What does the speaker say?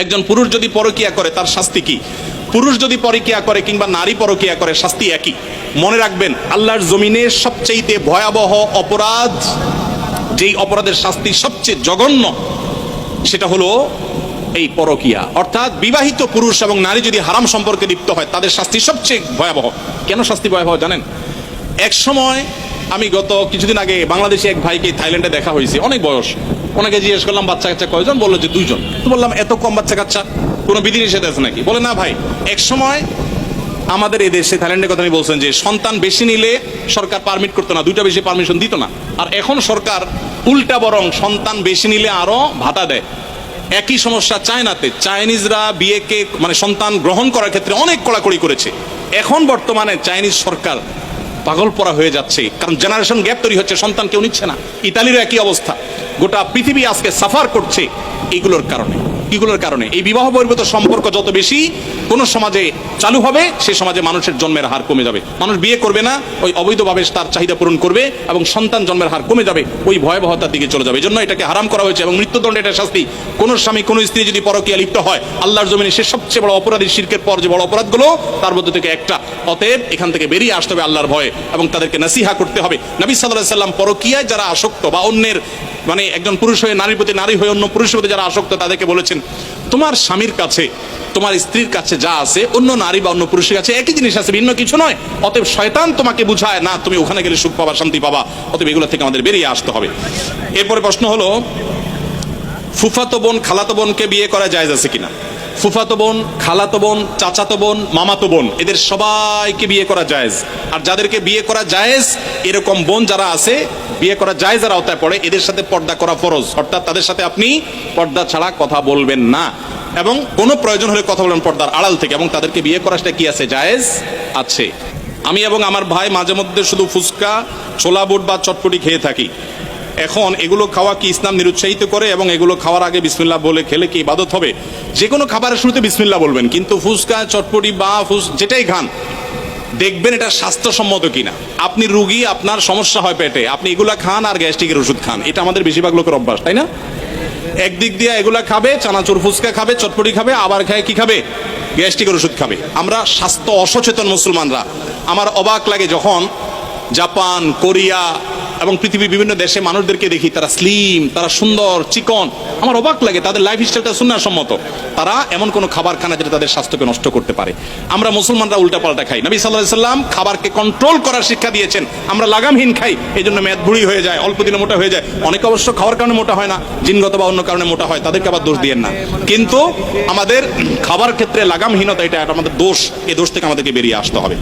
একজন পুরুষ যদি পরকিয়া করে, তার শাস্তি কি? পুরুষ যদি পরকিয়া করে কিংবা নারী পরকিয়া করে, শাস্তি একই। মনে রাখবেন, আল্লাহর জমিনে সবচেয়ে ভয়াবহ অপরাধ, যেই অপরাধের শাস্তি সবচেয়ে জঘন্য, সেটা হলো এই পরকিয়া। অর্থাৎ বিবাহিত পুরুষ এবং নারী যদি হারাম সম্পর্কে লিপ্ত হয়, তাদের শাস্তি সবচেয়ে ভয়াবহ। কেন শাস্তি ভয়াবহ জানেন? এক সময় আমি গত কিছুদিন আগে বাংলাদেশে এক ভাইকে থাইল্যান্ডে দেখা হয়েছে, অনেক বয়স। ওনাকে জিজ্ঞেস করলাম, বাচ্চা কাচ্চা কয়জন? বলল যে দুইজন। তো বললাম, এত কম বাচ্চা কাচ্চা? কোনো বিধিনিষেধ আছে নাকি? বলে, না ভাই, এক সময় আমাদের এই দেশে, থাইল্যান্ডের কথা আমি বলছেন যে সন্তান বেশি নিলে সরকার পারমিট করতো না, দুইটা বেশি পারমিশন দিত না। আর এখন সরকার উল্টা বরং সন্তান বেশি নিলে আরও ভাতা দেয়। একই সমস্যা চায়নাতে। চাইনিজরা বিয়েকে মানে সন্তান গ্রহণ করার ক্ষেত্রে অনেক কড়াকড়ি করেছে। এখন বর্তমানে চাইনিজ সরকার পাগল পড়া হয়ে যাচ্ছে। কারণ জেনারেশন গ্যাপ তৈরি হচ্ছে, সন্তান কেউ নিচ্ছে না। ইতালির একই অবস্থা। গোটা পৃথিবী আজকে সাফার করছে এগুলোর কারণে। এগুলোর কারণে। এই বিবাহ বহির্ভূত সম্পর্ক যত বেশি, কোন সমাজে চালু হবে, সে সমাজে মানুষের জন্মের হার কমে যাবে। মানুষ বিয়ে করবে না, ওই অবৈধভাবে তার চাহিদা পূরণ করবে এবং সন্তান জন্মের হার কমে যাবে, ওই ভয়াবহতার দিকে চলে যাবে। এই জন্য এটাকে হারাম করা হয়েছে এবং মৃত্যুদণ্ড এটা শাস্তি। কোন স্বামী, কোন স্ত্রী যদি পরকীয়া লিপ্ত হয়, আল্লাহর জমিনে সে সবচেয়ে বড় অপরাধী, শিরকের পর যে বড় অপরাধগুলো, তার মধ্যে থেকে একটা। অতএব এখান থেকে বেরিয়ে আসতে হবে আল্লাহর ভয়ে এবং তাদেরকে নাসিহা করতে হবে। নবী সাল্লাহ সাল্লাম পরকীয়ায় যারা আসক্ত বা অন্যের মানে একজন পুরুষ হয়ে নারীর প্রতি নারী হয়ে অন্য পুরুষের প্রতি যারা আসক্ত, তাদেরকে বলেছেন, তোমার স্বামীর কাছে, তোমার স্ত্রীর কাছে যা আছে, অন্য নারী বা অন্য পুরুষের কাছে একই জিনিস আছে, ভিন্ন কিছু নয়। অতএব শয়তান তোমাকে বুঝায়, না, তুমি ওখানে গেলে সুখ পাবা, শান্তি পাবা। অতএব এগুলো থেকে আমাদের বেরিয়ে আসতে হবে। এরপরে প্রশ্ন হলো, ফুফাতো বোন, খালাতো বোনকে বিয়ে করা যায় আছে কিনা? ফুফাতো বোন, খালাতো বোন, চাচাতো বোন, মামাতো বোন, এদের সবাইকে বিয়ে করা জায়েজ। আর যাদেরকে বিয়ে করা জায়েজ, এরকম বোন যারা আছে, বিয়ে করা যায় যারা আওতায় পড়ে, এদের সাথে পর্দা করা ফরজ। অর্থাৎ তাদের সাথে আপনি পর্দা ছাড়া কথা বলবেন না। এবং কোনো প্রয়োজন হলে কথা বলবেন পর্দার আড়াল থেকে। এবং তাদেরকে বিয়ে করা সেটা কি আছে? জায়েজ আছে। আমি এবং আমার ভাই মাঝে মধ্যে শুধু ফুচকা, ছোলা বুট বা চটপটি খেয়ে থাকি। এখন এগুলো খাওয়া কি ইসলাম নিরুৎসাহিত করে এবং এগুলো খাওয়ার আগে বিসমিল্লাহ বলে খেলে কি ইবাদত হবে? যে কোনো খাবারের শুরুতে বিসমিল্লাহ বলবেন, কিন্তু ফুচকা, চটপটি, বা ফুস যেটাই খান, দেখবেন এটা স্বাস্থ্যসম্মত কিনা। আপনি রুগী, আপনার সমস্যা হয় পেটে, আপনি এগুলা খান আর গ্যাস্ট্রিকের ওষুধ খান। এটা আমাদের বেশিরভাগ লোকের অভ্যাস, তাই না? একদিক দিয়ে এগুলা খাবে, চানাচুর ফুচকা খাবে, চটপটি খাবে, আবার খায় কি খাবে? গ্যাস্ট্রিকের ওষুধ খাবে। আমরা স্বাস্থ্য অসচেতন মুসলমানরা। আমার অবাক লাগে যখন জাপান, কোরিয়া এবং পৃথিবীর বিভিন্ন দেশে মানুষদেরকে দেখি, তারা স্লিম তারা সুন্দর, চিকন। আমার অবাক লাগে, তাদের লাইফ স্টাইলটা সুন্নার সম্মত তারা এমন কোনো খাবার খানা যেটা তাদের স্বাস্থ্যকে নষ্ট করতে পারে। আমরা মুসলমানরা উল্টা পাল্টা খাই। নবী সাল্লাহ সাল্লাম খাবারকে কন্ট্রোল করার শিক্ষা দিয়েছেন। আমরা লাগামহীন খাই এই জন্য মেদ ভুড়ি হয়ে যায়, অল্প দিনে মোটা হয়ে যায়। অনেকে অবশ্য খাওয়ার কারণে মোটা হয় না, জিনগত বা অন্য কারণে মোটা হয়, তাদেরকে আবার দোষ দিয়েন না। কিন্তু আমাদের খাবার ক্ষেত্রে লাগামহীনতা, এটা আমাদের দোষ। এই দোষ থেকে আমাদেরকে বেরিয়ে আসতে হবে।